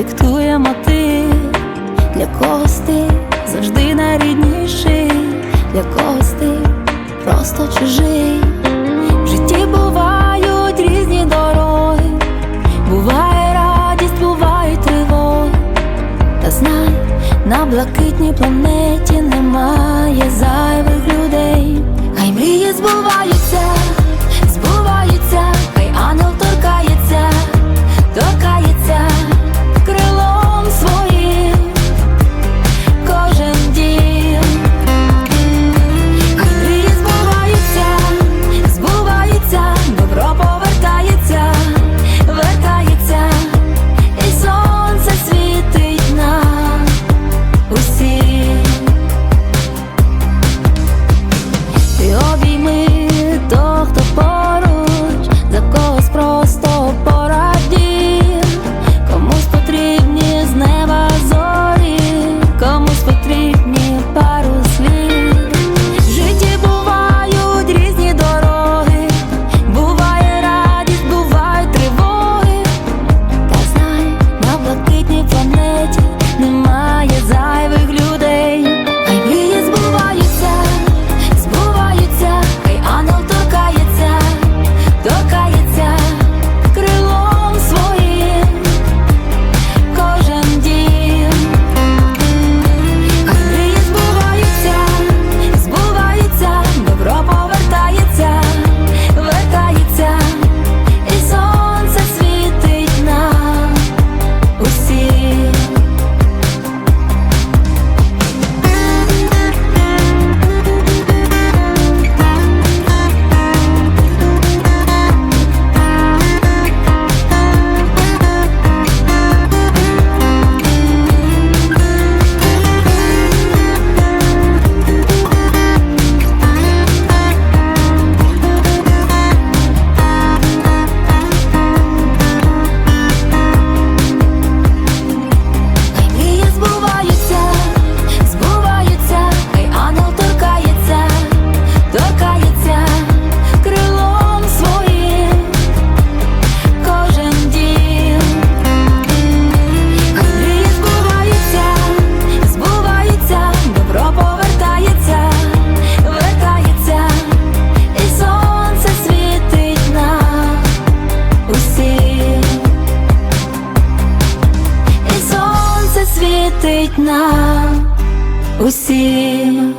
диктує мотив для кости завжди найрідніший, для когось просто чужий. В житті бувають різні дороги, буває радість, буває тривоги. Та знай, на блакитній планеті немає зайвих людей. світить нам усім.